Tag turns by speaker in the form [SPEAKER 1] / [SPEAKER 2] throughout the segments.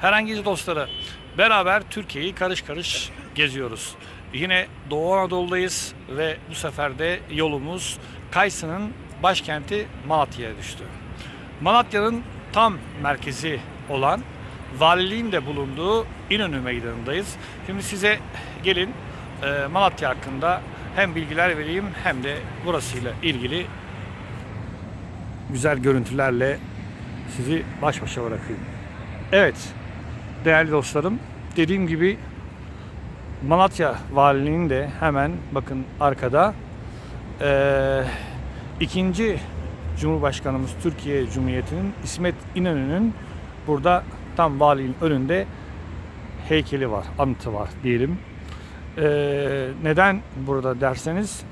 [SPEAKER 1] Herhangi dostları beraber Türkiye'yi karış karış geziyoruz. Yine Doğu Anadolu'dayız ve bu sefer de yolumuz Kayseri'nin başkenti Malatya'ya düştü. Malatya'nın tam merkezi olan valiliğin de bulunduğu İnönü Meydanı'ndayız. Şimdi size gelin e, Malatya hakkında hem bilgiler vereyim hem de burasıyla ilgili güzel görüntülerle sizi baş başa bırakayım. Evet değerli dostlarım dediğim gibi Malatya Valiliğinin de hemen bakın arkada eee, ikinci Cumhurbaşkanımız Türkiye Cumhuriyeti'nin İsmet İnönü'nün burada tam valiliğin önünde heykeli var, anıtı var diyelim. Eee, neden burada derseniz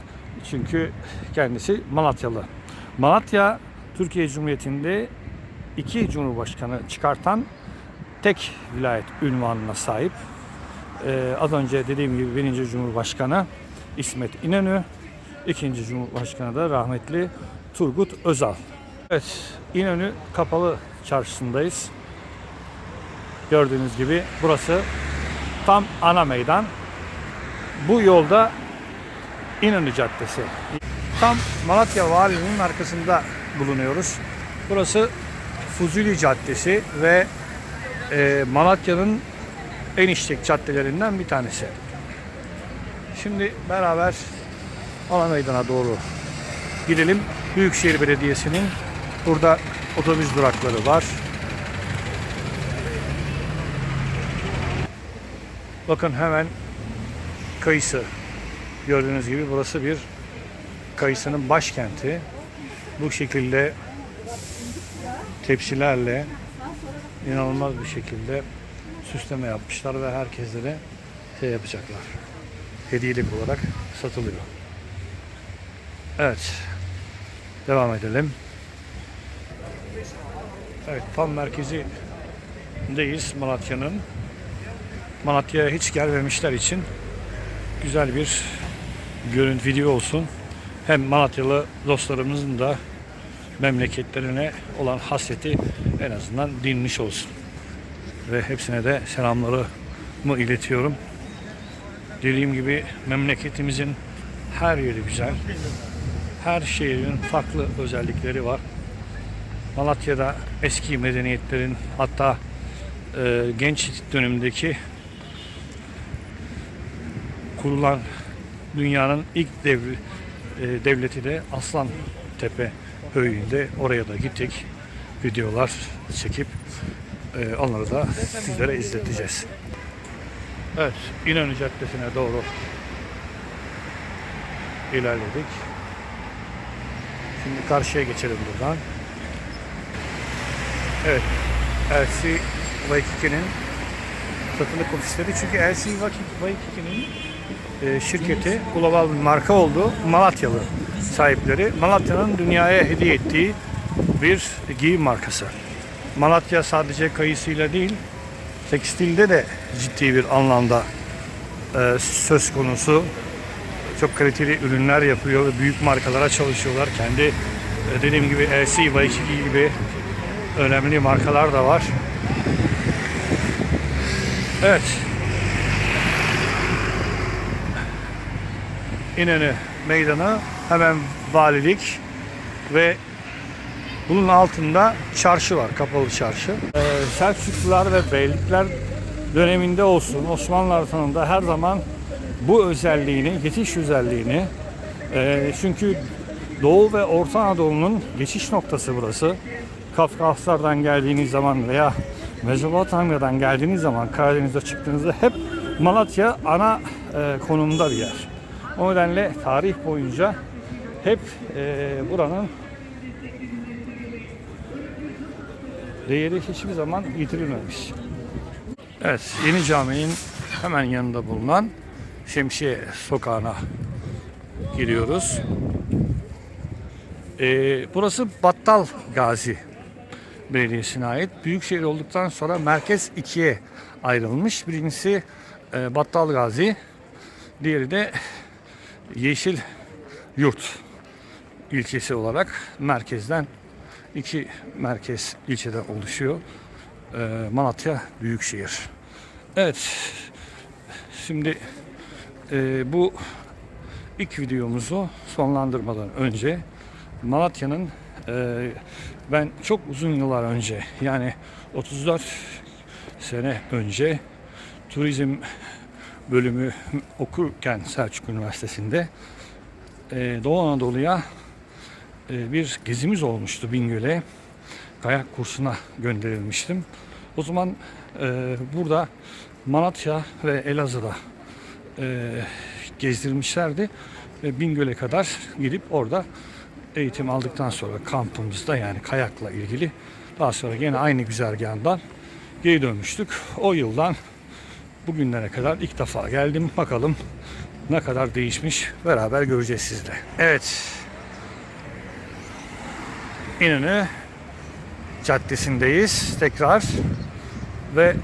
[SPEAKER 1] çünkü kendisi Malatyalı. Malatya Türkiye Cumhuriyeti'nde iki cumhurbaşkanı çıkartan tek vilayet ünvanına sahip. Ee, az önce dediğim gibi birinci Cumhurbaşkanı İsmet İnönü, ikinci Cumhurbaşkanı da rahmetli Turgut Özal. Evet, İnönü Kapalı Çarşısı'ndayız. Gördüğünüz gibi burası tam ana meydan. Bu yolda İnönü Caddesi. Tam Malatya Valiliğinin arkasında bulunuyoruz. Burası Fuzuli Caddesi ve e, Malatya'nın en işlek caddelerinden bir tanesi. Şimdi beraber ana meydana doğru gidelim. Büyükşehir Belediyesi'nin burada otobüs durakları var. Bakın hemen Kayısı. Gördüğünüz gibi burası bir Kayısı'nın başkenti. Bu şekilde tepsilerle inanılmaz bir şekilde süsleme yapmışlar ve herkese de şey yapacaklar. Hediyelik olarak satılıyor. Evet. Devam edelim. Evet tam merkezindeyiz Malatya'nın. Malatya'ya hiç gelmemişler için güzel bir görüntü video olsun. Hem Malatyalı dostlarımızın da memleketlerine olan hasreti en azından dinmiş olsun. Ve hepsine de selamlarımı iletiyorum. Dediğim gibi memleketimizin her yeri güzel. Her şehrin farklı özellikleri var. Malatya'da eski medeniyetlerin hatta e, genç dönemindeki kurulan dünyanın ilk devri, e, devleti de Aslan Tepe Höyü'nde oraya da gittik. Videolar çekip e, onları da sizlere izleteceğiz. Evet, İnönü Caddesi'ne doğru ilerledik. Şimdi karşıya geçelim buradan. Evet, LC Waikiki'nin satılık ofisleri. Çünkü LC Waikiki'nin e, şirketi global marka oldu. Malatyalı sahipleri. Malatya'nın dünyaya hediye ettiği bir giyim markası. Malatya sadece kayısıyla değil, tekstilde de ciddi bir anlamda e, söz konusu. Çok kaliteli ürünler yapıyor ve büyük markalara çalışıyorlar. Kendi e, dediğim gibi LC, Waikiki gibi önemli markalar da var. Evet. İnönü Meydanı hemen valilik ve bunun altında çarşı var, kapalı çarşı. Ee, Selçuklular ve Beylikler döneminde olsun, Osmanlılar sonunda her zaman bu özelliğini, geçiş özelliğini, e, çünkü Doğu ve Orta Anadolu'nun geçiş noktası burası. Kafkaslardan geldiğiniz zaman veya Mezopotamya'dan geldiğiniz zaman Karadeniz'e çıktığınızda hep Malatya ana e, konumda bir yer. O nedenle tarih boyunca hep e, buranın değeri hiçbir zaman yitirilmemiş. Evet, yeni caminin hemen yanında bulunan Şemsiye Sokağı'na giriyoruz. Ee, burası Battal Gazi Belediyesi'ne ait. Büyükşehir olduktan sonra merkez ikiye ayrılmış. Birincisi e, Battal Gazi, diğeri de Yeşil Yurt ilçesi olarak merkezden iki merkez ilçeden oluşuyor. Ee, Malatya Büyükşehir. Evet. Şimdi e, bu ilk videomuzu sonlandırmadan önce Malatya'nın e, ben çok uzun yıllar önce yani 34 sene önce turizm bölümü okurken Selçuk Üniversitesi'nde e, Doğu Anadolu'ya e, bir gezimiz olmuştu Bingöl'e. Kayak kursuna gönderilmiştim. O zaman e, burada Malatya ve Elazığ'da e, gezdirmişlerdi. Ve Bingöl'e kadar gidip orada eğitim aldıktan sonra kampımızda yani kayakla ilgili daha sonra gene aynı güzergahından geri dönmüştük. O yıldan bugünlere kadar ilk defa geldim. Bakalım ne kadar değişmiş beraber göreceğiz sizle. Evet. İnönü Caddesi'ndeyiz tekrar ve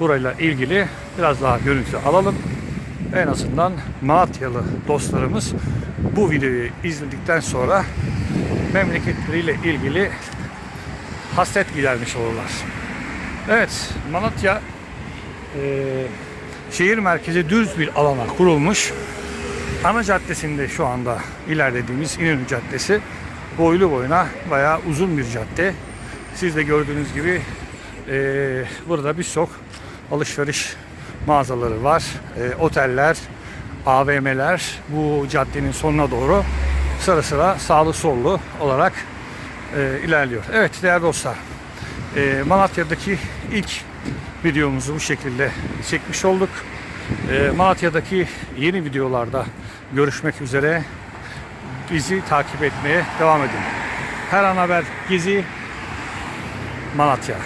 [SPEAKER 1] burayla ilgili biraz daha görüntü alalım. En azından Malatyalı dostlarımız bu videoyu izledikten sonra memleketleriyle ilgili hasret gidermiş olurlar. Evet, Malatya e, şehir merkezi düz bir alana kurulmuş. Ana caddesinde şu anda ilerlediğimiz İnönü Caddesi boylu boyuna bayağı uzun bir cadde. Siz de gördüğünüz gibi e, burada birçok alışveriş mağazaları var. E, oteller, AVM'ler bu caddenin sonuna doğru sıra sıra sağlı sollu olarak e, ilerliyor. Evet değerli dostlar e, Malatya'daki ilk videomuzu bu şekilde çekmiş olduk. E, Malatya'daki yeni videolarda görüşmek üzere. Bizi takip etmeye devam edin. Her an haber Gezi Malatya.